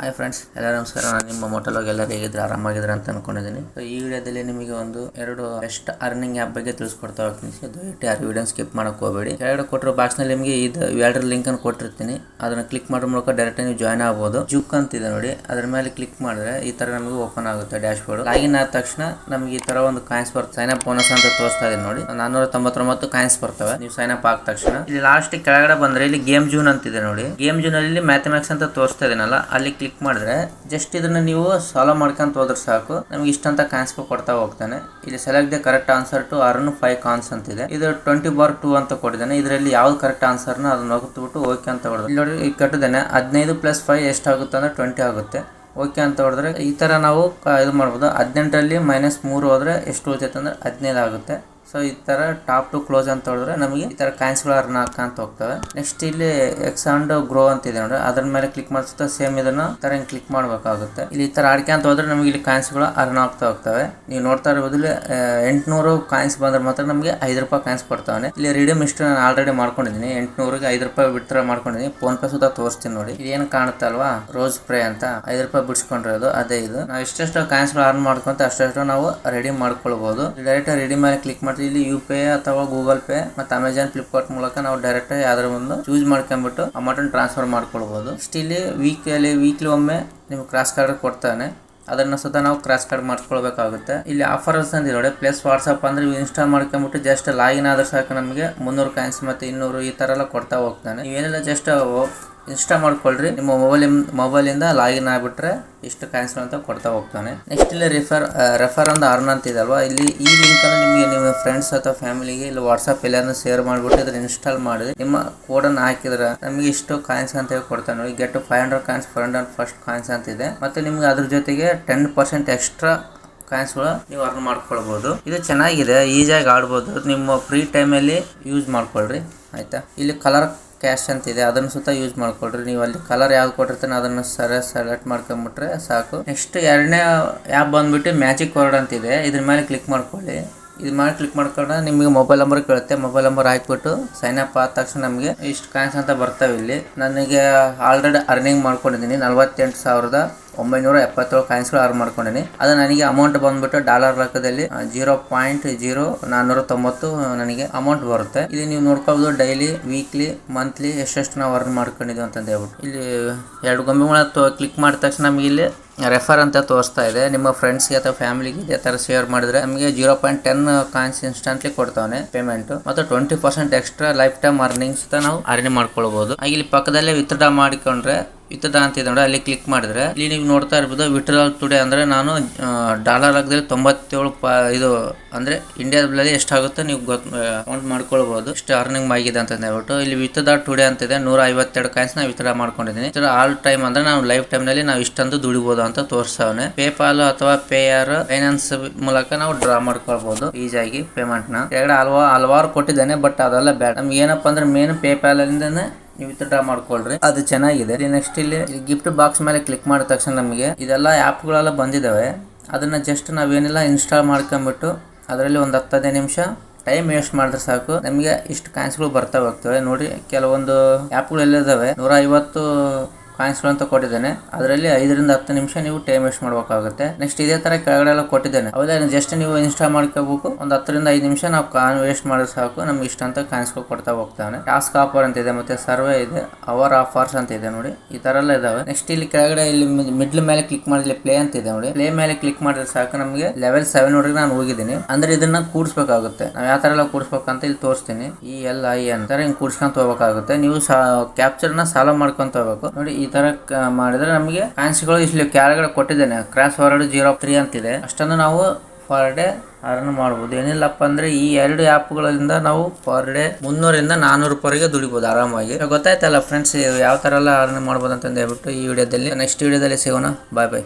Hi friends ಎಲ್ಲ ನಮಸ್ಕಾರ. ನಾನು ನಿಮ್ಮ ಮೊಟಲೋಗಿ. ಎಲ್ಲರೂ ಹೇಗಿದ್ರೆ ಆರಾಮಾಗಿದ್ರೆ ಅಂತ ಅನ್ಕೊಂಡಿದ್ದೀನಿ. ಈ ವಿಡಿಯೋದಲ್ಲಿ ನಿಮಗೆ ಒಂದು ಎರಡು ಬೆಸ್ಟ್ ಅರ್ನಿಂಗ್ ಆ್ಯಪ್ ಬಗ್ಗೆ ತಿಳಿಸ್ಕೊಡ್ತಾ ಹೋಗ್ತೀನಿ. ಸೊ ದಯವಿಟ್ಟು ಯಾರು ವಿಡಿಯೋ ಸ್ಕಿಪ್ ಮಾಡಕ್ಕೆ ಹೋಗಬೇಡಿ. ಕೆಳಗಡೆ ಕೊಟ್ಟಿರೋ ಬಾಕ್ಸ್ನಲ್ಲಿ ನಿಮಗೆ ಇದು ಲಿಂಕ್ ಅನ್ನು ಕೊಟ್ಟಿರ್ತೀನಿ. ಅದನ್ನ ಕ್ಲಿಕ್ ಮಾಡೋ ಮೂಲಕ ಡೈರೆಕ್ಟ್ ನೀವು ಜಾಯ್ನ್ ಆಗ್ಬೋದು. ಜುಕ್ ಅಂತಿದೆ ನೋಡಿ. ಅದ್ರ ಮೇಲೆ ಕ್ಲಿಕ್ ಮಾಡಿದ್ರೆ ಈ ತರ ನಮಗೆ ಓಪನ್ ಆಗುತ್ತೆ ಡ್ಯಾಶ್ ಬೋರ್ಡ್ ಲಾಗಿನ್ ಆದ ತಕ್ಷಣ ನಮಗೆ ಈ ತರ ಒಂದು ಕಾಯಿನ್ಸ್ ಬರ್ತದೆ ಸೈನ್ ಅಪ್ ಬೋನಸ್ ಅಂತ ತೋರಿಸ್ತಾ ಇದೆ ನೋಡಿ. ನಾನ್ನೂರ ತೊಂಬತ್ತೊಂಬತ್ತು ಕಾಯಿನ್ಸ್ ಬರ್ತವೆ. ನೀವು ಸೈನ್ ಅಪ್ ಆದ ತಕ್ಷಣ. ಇಲ್ಲಿ ಲಾಸ್ಟ್ ಕೆಳಗಡೆ ಬಂದ್ರೆ ಇಲ್ಲಿ ಗೇಮ್ ಜೂನ್ ಅಂತಿದೆ ನೋಡಿ. ಗೇಮ್ ಜೂನ್ ಅಲ್ಲಿ ಮ್ಯಾಥಮೆಟಿಕ್ಸ್ ಅಂತ ತೋರಿಸ್ತಾ ಇದೀನಲ್ಲ. ಅಲ್ಲಿ ಮಾಡಿದ್ರೆ ಜಸ್ಟ್ ಇದನ್ನ ನೀವು ಸಾಲ್ವ್ ಮಾಡ್ಕೊಂತ ಹೋದ್ರೆ ಸಾಕು. ನಮ್ಗೆ ಇಷ್ಟಂತ ಕಾಯಿನ್ಸ್ ಕೊಡ್ತಾ ಹೋಗ್ತಾನೆ. ಇಲ್ಲಿ select the correct answer to earn five coins ಅಂತ ಇದೆ ಇದು ಟ್ವೆಂಟಿ ಬಾರ್ ಟೂ ಅಂತ ಕೊಟ್ಟಿದ್ದಾನೆ. ಇದರಲ್ಲಿ ಯಾವ್ದು ಕರೆಕ್ಟ್ ಆನ್ಸರ್ನ ಅದನ್ನ ಹೋಗ್ಬಿಟ್ಟು ಓಕೆ ಅಂತ ಹೊಡೆದು. ಇಲ್ಲಿ ನೋಡಿ ಈಗ ಕಟ್ಟಿದ್ದಾನೆ. ಹದಿನೈದು ಪ್ಲಸ್ ಫೈವ್ ಎಷ್ಟಾಗುತ್ತೆ ಅಂದ್ರೆ ಟ್ವೆಂಟಿ ಆಗುತ್ತೆ. ಓಕೆ ಅಂತ ಹೊಡೆದ್ರೆ ಈ ತರ ನಾವು ಇದು ಮಾಡ್ಬೋದು. ಹದಿನೆಂಟರಲ್ಲಿ ಮೈನಸ್ ಮೂರು ಹೋದ್ರೆ ಎಷ್ಟು ಉಳಿತೈತೆ ಅಂದ್ರೆ ಹದಿನೈದು ಆಗುತ್ತೆ. ಸೊ ಈ ತರ ಟಾಪ್ ಟು ಕ್ಲೋಸ್ ಅಂತ ಹೊಡೆದ್ರೆ ನಮಗೆ ಈ ತರ ಕಾಯಿನ್ಸ್ಗಳು ಅರ್ನ್ ಹಾಕಂತ ಹೋಗ್ತವೆ. ನೆಕ್ಸ್ಟ್ ಇಲ್ಲಿ ಎಕ್ಸಾಂಡ್ ಗ್ರೋ ಅಂತ ಇದೆ ನೋಡಿ ಅದ್ರ ಮೇಲೆ ಕ್ಲಿಕ್ ಮಾಡಿಸುತ್ತಾ ಸೇಮ್ ಇದನ್ನ ಥರ ಹಿಂಗೆ ಕ್ಲಿಕ್ ಮಾಡಬೇಕಾಗುತ್ತೆ. ಇಲ್ಲಿ ಈ ತರ ಆಡ್ಕೆ ಅಂತ ಹೋದ್ರೆ ನಮಗೆ ಇಲ್ಲಿ ಕಾಯಿನ್ಸ್ಗಳು ಅರ್ನ್ ಆಗ್ತಾ ಹೋಗ್ತವೆ. ನೀವು ನೋಡ್ತಾ ಇಲ್ಲಿ ಎಂಟ್ನೂರು ಕಾಯಿನ್ಸ್ ಬಂದ್ರೆ ಮಾತ್ರ ನಮಗೆ ಐದು ರೂಪಾಯಿ ಕಾಯಿನ್ಸ್ ಕೊಡ್ತಾವೆ ಇಲ್ಲಿ ರಿಡೀಮ್ ಇಷ್ಟು ನಾನು ಆಲ್ರೆಡಿ ಮಾಡ್ಕೊಂಡಿದ್ದೀನಿ. ಎಂಟುನೂರಿಗೆ ಐದು ರೂಪಾಯಿ ಬಿಡ್ತರ ಮಾಡ್ಕೊಂಡಿದ್ದೀನಿ. ಫೋನ್ ಪೇ ಸುತ್ತ ತೋರಿಸ್ತೀನಿ ನೋಡಿ. ಇದೇನು ಕಾಣುತ್ತೆ ಅಲ್ವಾ? ರೋಸ್ ಪ್ರೇ ಅಂತ. ಐದು ರೂಪಾಯಿ ಬಿಡ್ಸ್ಕೊಂಡಿರೋದು, ಅದೇ ಇದು. ನಾವು ಎಷ್ಟೆಷ್ಟು ಕಾಯಿನ್ಸ್ಗಳು ಅರ್ನ್ ಮಾಡ್ಕೊಂತ ಅಷ್ಟೆಷ್ಟು ನಾವು ರೆಡಿ ಮಾಡ್ಕೊಳ್ಬಹುದು ಡೈರೆಕ್ಟ್ ರೆಡಿ ಮೇಲೆ ಕ್ಲಿಕ್ ಮಾಡ್ತೀವಿ ಇಲ್ಲಿ ಯು ಪೇ ಅಥವಾ ಗೂಗಲ್ ಪೇ ಮತ್ತೆ ಅಮೆಜಾನ್ ಫ್ಲಿಪ್ಕಾರ್ಟ್ ಮೂಲಕ ನಾವು ಡೈರೆಕ್ಟ್ ಯಾವ್ದಾರ ಒಂದು ಚೂಸ್ ಮಾಡ್ಕೊಂಡ್ಬಿಟ್ಟು ಅಮೌಂಟ್ ಟ್ರಾನ್ಸ್ಫರ್ ಮಾಡ್ಕೊಳ್ಬೋದು. ಸ್ಟಿಲ್ ವೀಕಲ್ಲಿ ವೀಕ್ಲಿ ಒಮ್ಮೆ ನಿಮ್ಗೆ ಕ್ರಾಸ್ ಕಾರ್ಡ್ ಕೊಡ್ತಾನೆ. ಅದನ್ನ ಸುತ್ತ ನಾವು ಕ್ರಾಸ್ ಕಾರ್ಡ್ ಮಾಡ್ಕೊಳ್ಬೇಕಾಗುತ್ತೆ. ಇಲ್ಲಿ ಆಫರ್ಸ್ ಅಂತ ನೋಡಿ ಪ್ಲಸ್ ವಾಟ್ಸಪ್ ಅಂದ್ರೆ ಇನ್ಸ್ಟಾಲ್ ಮಾಡ್ಕೊಂಡ್ಬಿಟ್ಟು ಜಸ್ಟ್ ಲಾಗಿನ್ ಆದ್ರೆ ಸಾಕು ನಮಗೆ ಮುನ್ನೂರು ಕಾಯಿನ್ಸ್ ಮತ್ತೆ ಇನ್ನೂರು ಈ ತರ ಎಲ್ಲ ಕೊಡ್ತಾ ಹೋಗ್ತಾನೆ. ಇವೇನೆಲ್ಲ ಜಸ್ಟ್ ಇನ್ಸ್ಟಾ ಮಾಡ್ಕೊಳ್ರಿ. ನಿಮ್ಮ ಮೊಬೈಲ್ ಮೊಬೈಲಿಂದ ಲಾಗಿನ್ ಆಗಿಬಿಟ್ರೆ ಇಷ್ಟು ಕ್ಯಾನ್ಸಲ್ ಅಂತ ಕೊಡ್ತಾ ಹೋಗ್ತಾನೆ. ನೆಕ್ಸ್ಟ್ ಇಲ್ಲಿ ರೆಫರ್ ರೆಫರ್ ಅಂತ ಅರ್ನ್ ಅಂತ ಇದಲ್ವಾ ಇಲ್ಲಿ ಈ ಲಿಂಕ್ ಅನ್ನು ನಿಮಗೆ ನಿಮ್ಮ ಫ್ರೆಂಡ್ಸ್ ಅಥವಾ ಫ್ಯಾಮಿಲಿಗೆ ಇಲ್ಲಿ ವಾಟ್ಸ್ಆಪ್ ಎಲ್ಲಾನು ಶೇರ್ ಮಾಡಿಬಿಟ್ಟು ಇದ್ರ ಇನ್ಸ್ಟಾಲ್ ಮಾಡಿ ನಿಮ್ಮ ಕೋಡ್ ಅನ್ನು ಹಾಕಿದ್ರೆ ನಮಗೆ ಇಷ್ಟು ಕಾಯಿನ್ಸ್ ಅಂತ ಹೇಳಿ ಕೊಡ್ತಾನೆ ನೋಡಿ. Get five hundred coins five hundred first coins ಅಂತ ಇದೆ. ಮತ್ತೆ ನಿಮ್ಗೆ ಅದ್ರ ಜೊತೆಗೆ ಟೆನ್ ಪರ್ಸೆಂಟ್ ಎಕ್ಸ್ಟ್ರಾ ಕಾಯಿನ್ಸ್ಗಳು ನೀವು ಅರ್ನ್ ಮಾಡ್ಕೊಳ್ಬೋದು. ಇದು ಚೆನ್ನಾಗಿದೆ ಈಸಿಯಾಗಿ ಆಡ್ಬೋದು. ನಿಮ್ಮ ಫ್ರೀ ಟೈಮಲ್ಲಿ ಯೂಸ್ ಮಾಡ್ಕೊಳ್ರಿ. ಆಯ್ತಾ? ಇಲ್ಲಿ ಕಲರ್ ಕ್ಯಾಶ್ ಅಂತ ಇದೆ, ಅದನ್ನು ಸುತ್ತ ಯೂಸ್ ಮಾಡ್ಕೊಳ್ರಿ. ನೀವು ಅಲ್ಲಿ ಕಲರ್ ಯಾವ್ದು ಕೊಟ್ಟಿರ್ತಾನೆ ಅದನ್ನು ಸರ ಸೆಲೆಕ್ಟ್ ಮಾಡ್ಕೊಂಬಿಟ್ರೆ ಸಾಕು. ನೆಕ್ಸ್ಟ್ ಎರಡನೇ ಆ್ಯಪ್ ಬಂದ್ಬಿಟ್ಟು ಮ್ಯಾಜಿಕ್ ವರ್ಡ್ ಅಂತ ಇದೆ. ಇದ್ರ ಮೇಲೆ ಕ್ಲಿಕ್ ಮಾಡ್ಕೊಳ್ಳಿ. ಇದು ಮಾಡಿ ಕ್ಲಿಕ್ ಮಾಡ್ಕೊಂಡ್ರೆ ನಿಮಗೆ ಮೊಬೈಲ್ ನಂಬರ್ ಕೇಳುತ್ತೆ. ಮೊಬೈಲ್ ನಂಬರ್ ಹಾಕ್ಬಿಟ್ಟು ಸೈನ್ ಅಪ್ ಆದ ತಕ್ಷಣ ನಮಗೆ ಇಷ್ಟು ಕಾಯಿನ್ಸ್ ಅಂತ ಬರ್ತಾವೆ ಇಲ್ಲಿ. ನನಗೆ ಆಲ್ರೆಡಿ ಅರ್ನಿಂಗ್ ಮಾಡ್ಕೊಂಡಿದ್ದೀನಿ, ನಲವತ್ತೆಂಟು ಸಾವಿರದ ಒಂಬೈನೂರ ಎಪ್ಪತ್ತೇಳು ಕಾಯಿನ್ಸ್ಗಳು ಆರ್ ಮಾಡ್ಕೊಂಡಿನಿ. ಅದು ನನಗೆ ಅಮೌಂಟ್ ಬಂದ್ಬಿಟ್ಟು ಡಾಲರ್ ಲೆಕ್ಕದಲ್ಲಿ ಜೀರೋ ಪಾಯಿಂಟ್ ಜೀರೋ ನಾನ್ನೂರ ತೊಂಬತ್ತು ನನಗೆ ಅಮೌಂಟ್ ಬರುತ್ತೆ. ಇಲ್ಲಿ ನೀವು ನೋಡ್ಕೋಬಹುದು ಡೈಲಿ ವೀಕ್ಲಿ ಮಂತ್ಲಿ ಎಷ್ಟೆಷ್ಟು ನಾವು ಅರ್ನ್ ಮಾಡ್ಕೊಂಡಿದ್ವಿ ಅಂತ ಹೇಳ್ಬಿಟ್ಟು. ಇಲ್ಲಿ ಎರಡು ಗೊಂಬೆಗಳ ಕ್ಲಿಕ್ ಮಾಡಿದ ತಕ್ಷಣ ನಮಗೆ ಇಲ್ಲಿ ರೆಫರ್ ಅಂತ ತೋರಿಸ್ತಾ ಇದೆ. ನಿಮ್ಮ ಫ್ರೆಂಡ್ಸ್ಗೆ ಅಥವಾ ಫ್ಯಾಮಿಲಿಗೆ ಇದೇ ತರ ಶೇರ್ ಮಾಡಿದ್ರೆ ನಮಗೆ zero point ten coins instantly ಕೊಡ್ತಾವೆ ಪೇಮೆಂಟ್ ಮತ್ತು twenty percent extra lifetime earnings ನಾವು ಅರ್ನಿ ಮಾಡ್ಕೊಳ್ಬಹುದು ಇಲ್ಲಿ ಪಕ್ಕದಲ್ಲೇ ವಿತ್ಡ್ರಾ ಮಾಡಿಕೊಂಡ್ರೆ ವಿತ್ಡ್ರಾ ಅಂತ ನೋಡಿ, ಅಲ್ಲಿ ಕ್ಲಿಕ್ ಮಾಡಿದ್ರೆ. ಇಲ್ಲಿ ನೀವು ನೋಡ್ತಾ ಇರ್ಬೋದು ವಿಟ್ರಲ್ ಟುಡೇ ಅಂದ್ರೆ ನಾನು ಡಾಲರ್ ಲೆಕ್ಕದಲ್ಲಿ ತೊಂಬತ್ತೇಳು ಪ, ಇದು, ಅಂದ್ರೆ ಇಂಡಿಯಾದಲ್ಲಿ ಎಷ್ಟಾಗುತ್ತೋ ನೀವು ಕೌಂಟ್ ಮಾಡ್ಕೊಳ್ಬೋದು. ಇಷ್ಟು ಅರ್ನಿಂಗ್ ಆಗಿದೆ ಅಂತ ಹೇಳ್ಬಿಟ್ಟು. ಇಲ್ಲಿ ವಿತ್ಡ್ರಾ ಟುಡೇ ಅಂತಿದೆ ನೂರ ಐವತ್ತೆರಡು ಕಾಯಿನ್ಸ್ ನಾ ವಿತ್ಡ್ರಾ ಮಾಡ್ಕೊಂಡಿದ್ದೀನಿ. ಆಲ್ ಟೈಮ್ ಅಂದ್ರೆ ನಾವು ಲೈಫ್ ಟೈಮ್ನಲ್ಲಿ ನಾವು ಇಷ್ಟಂದು ದುಡಿಬೋದು ಅಂತ ತೋರಿಸ್ತಾವನೆ ಪೇಪಾಲ್ ಅಥವಾ ಪೇಯರ್ ಫೈನಾನ್ಸ್ ಮೂಲಕ ನಾವು ಡ್ರಾ ಮಾಡ್ಕೊಳ್ಬೋದು ಈಸಿಯಾಗಿ ಪೇಮೆಂಟ್ ಕೆಳಗಡೆ ಹಲವಾರು ಹಲವಾ, ಹಲವಾರು ಕೊಟ್ಟಿದ್ದಾನೆ ಬಟ್ ಅದೆಲ್ಲ ಬ್ಯಾಡ್ ನಮ್ಗೆ ಏನಪ್ಪಾ ಅಂದ್ರೆ ಮೇನ್ ಪೇಪಾಲ್ ಇಂದನೇ ನೀವು ವಿತ್ಡ್ರಾ ಮಾಡ್ಕೊಳ್ರಿ. ಅದು ಚೆನ್ನಾಗಿದೆ. ನೆಕ್ಸ್ಟ್ ಇಲ್ಲಿ ಗಿಫ್ಟ್ ಬಾಕ್ಸ್ ಮೇಲೆ ಕ್ಲಿಕ್ ಮಾಡಿದ ತಕ್ಷಣ ನಮಗೆ ಇದೆಲ್ಲ ಆ್ಯಪ್ಗಳೆಲ್ಲ ಬಂದಿದ್ದಾವೆ ಅದನ್ನ ಜಸ್ಟ್ ನಾವೇನೆಲ್ಲ ಇನ್ಸ್ಟಾಲ್ ಮಾಡ್ಕೊಂಬಿಟ್ಟು ಅದರಲ್ಲಿ ಒಂದು ಹತ್ತು ಹದಿನೈದು ನಿಮಿಷ ಟೈಮ್ ವೇಸ್ಟ್ ಮಾಡಿದ್ರೆ ಸಾಕು. ನಮಗೆ ಇಷ್ಟು ಕಾಯಿನ್ಸ್ಗಳು ಬರ್ತಾ ಹೋಗ್ತವೆ. ನೋಡಿ, ಕೆಲವೊಂದು ಆ್ಯಪ್ಗಳು ಇದ್ದಾವೆ ಇದಾವೆ ನೂರ ಐವತ್ತು ಕಾಯಿನ್ಸ್ಗಳು ಅಂತ ಕೊಟ್ಟಿದ್ದೇನೆ. ಅದರಲ್ಲಿ ಐದರಿಂದ ಹತ್ತು ನಿಮಿಷ ನೀವು ಟೈಮ್ ವೇಸ್ಟ್ ಮಾಡಬೇಕಾಗುತ್ತೆ. ನೆಕ್ಸ್ಟ್ ಇದೇ ತರ ಕೆಳಗಡೆ ಎಲ್ಲ ಕೊಟ್ಟಿದ್ದೇನೆ. ಅವೆಲ್ಲ ಜಸ್ಟ್ ನೀವು ಇನ್ಸ್ಟಾಲ್ ಮಾಡ್ಕೋಬೇಕು. ಒಂದು ಹತ್ತರಿಂದ ಐದು ನಿಮಿಷ ನಾವು ಕಾಯಿನ್ ವೇಸ್ಟ್ ಮಾಡಿದ್ರೆ ಸಾಕು. ನಮ್ಗೆ ಇಷ್ಟ ಅಂತ ಕಾಯಿನ್ಸ್ಗಳು ಕೊಡ್ತಾ ಹೋಗ್ತಾನೆ ಟಾಸ್ಕ್ ಆಫರ್ ಅಂತ ಇದೆ, ಮತ್ತೆ ಸರ್ವೆ ಇದೆ ಅವರ್ ಆಫರ್ಸ್ ಅಂತ ಇದೆ ನೋಡಿ. ಈ ತರ ಎಲ್ಲ ಇದಾವೆ. ನೆಕ್ಸ್ಟ್ ಇಲ್ಲಿ ಕೆಳಗಡೆ ಇಲ್ಲಿ ಮಿಡ್ಲ್ ಮೇಲೆ ಕ್ಲಿಕ್ ಮಾಡಿದ್ರೆ ಪ್ಲೇ ಅಂತ ಇದೆ ನೋಡಿ. ಪ್ಲೇ ಮೇಲೆ ಕ್ಲಿಕ್ ಮಾಡಿದ್ರೆ ಸಾಕು. ನಮಗೆ ಲೆವೆಲ್ ಸೆವೆನ್ ವರೆಗೆ ನಾನು ಹೋಗಿದ್ದೀನಿ. ಅಂದ್ರೆ ಇದನ್ನ ಕೂಡಿಸಬೇಕಾಗುತ್ತೆ ನಾವು ಯಾವ ತರ ಎಲ್ಲ ಕೂಡಿಸ್ಬೇಕಂತ ಇಲ್ಲಿ ತೋರಿಸ್ತೀನಿ. ಈ ಎಲ್ ಐ ಅಂತಾರೆ ಹಿಂಗ್ ಕೂಡ್ಸ್ಕೊಂತ ಹೋಗ್ಬೇಕಾಗುತ್ತೆ. ನೀವು ಕ್ಯಾಪ್ಚರ್ನ ಸಾಲ್ವ್ ಮಾಡ್ಕೊಂತ ಹೋಗ್ಬೇಕು. ನೋಡಿ, ಈ ತರ ಕ- ಮಾಡಿದ್ರೆ ನಮಗೆ ಫ್ಯಾನ್ಸಿಗಳು ಇಲ್ಲಿ ಕೆಳಗಡೆ ಕೊಟ್ಟಿದ್ದೇನೆ. ಕ್ರಾಸ್ ಫಾರ್ವರ್ಡ್ ಜೀರೋ ತ್ರೀ ಅಂತಿದೆ. ಅಷ್ಟನ್ನು ನಾವು ಪರ್ ಡೇ ಅರ್ನ್ ಮಾಡ್ಬೋದು. ಏನಿಲ್ಲಪ್ಪ ಅಂದ್ರೆ ಈ ಎರಡು ಆ್ಯಪ್ಗಳಿಂದ ನಾವು ಪರ್ ಡೇ ಮುನ್ನೂರಿಂದ ನಾನೂರು ರೂಪಾಯಿಗೆ ದುಡಿಬೋದು ಆರಾಮಾಗಿ ಗೊತ್ತಾಯ್ತಲ್ಲ ಫ್ರೆಂಡ್ಸ್ ಯಾವ ತರ ಎಲ್ಲ ಅರ್ನ್ ಮಾಡ್ಬೋದು ಅಂತ ಹೇಳ್ಬಿಟ್ಟು ಈ ವಿಡಿಯೋದಲ್ಲಿ ನೆಕ್ಸ್ಟ್ ವಿಡಿಯೋದಲ್ಲಿ ಸಿಗೋಣ. ಬಾಯ್ ಬಾಯ್